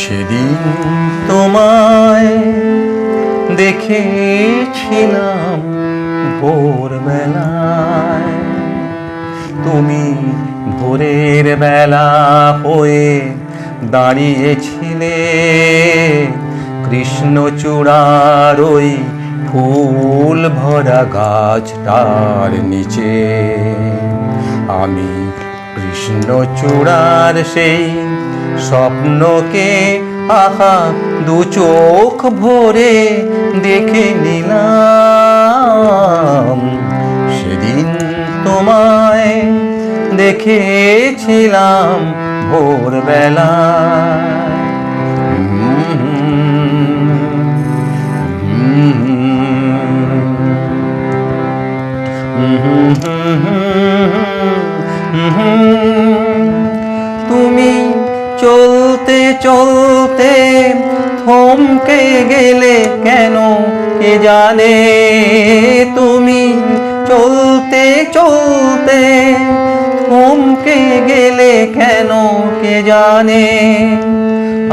সেদিন তোমায় দেখেছিলাম ভোরবেলায়। তুমি ভোরের বেলা হয়ে দাঁড়িয়েছিলে কৃষ্ণচূড়ার ওই ফুল ভরা গাছটার নিচে। আমি কৃষ্ণচূড়ার সেই স্বপ্নকে, আহা, দু চোখ ভরে দেখে নিলাম। সেদিন তোমায় দেখেছিলাম ভোরবেলা। চলতে চলতে থমকে গেলে কেন কে জানে? তুমি চলতে চলতে থমকে গেলে কেন কে জানে?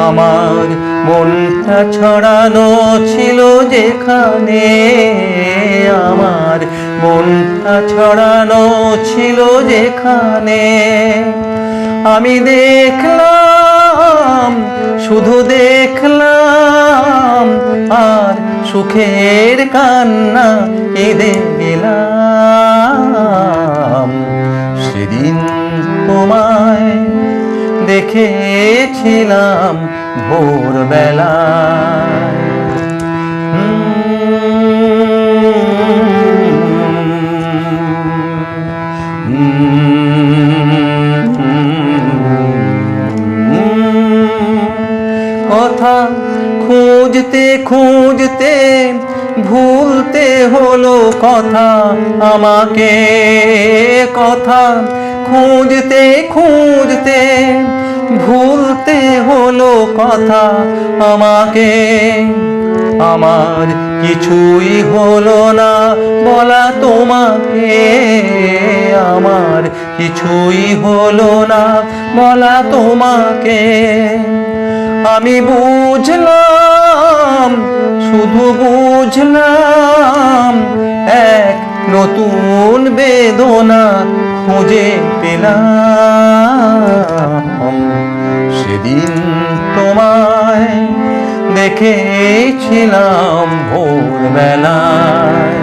আমার মনটা ছড়ানো ছিল যেখানে, আমার মনটা ছড়ানো ছিল যেখানে। আমি দেখলাম শুধু দেখলাম আর সুখের কান্না কেঁদে গেলাম সেদিন তোমায় দেখেছিলাম ভোরবেলায়। কথা খুঁজতে খুঁজতে ভুলতে হলো কথা আমাকে। কথা খুঁজতে খুঁজতে ভুলতে হলো কথা আমাকে। আমার কিছুই হলো না বলা তোমাকে। আমার কিছুই হলো না বলা তোমাকে। আমি বুঝলাম, শুধু বুঝলাম, এক নতুন বেদনা খুঁজে পেলাম। সেদিন তোমায় দেখেছিলাম ভোরবেলায়।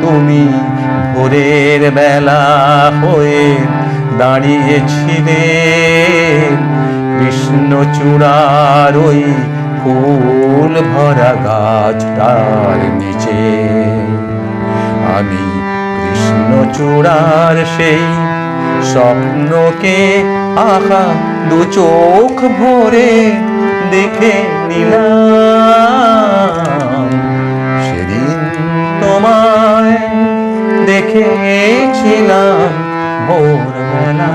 তুমি ভোরের বেলা হয়ে দাঁড়িয়েছিলে। কৃষ্ণচূড়ার ওই ফুল ভরা গাছটার নিচে। আমি কৃষ্ণচূড়ার সেই স্বপ্নকে আহা দু চোখ ভরে দেখে নিলাম। সেদিন তোমায় দেখেছিলাম ভোরবেলা।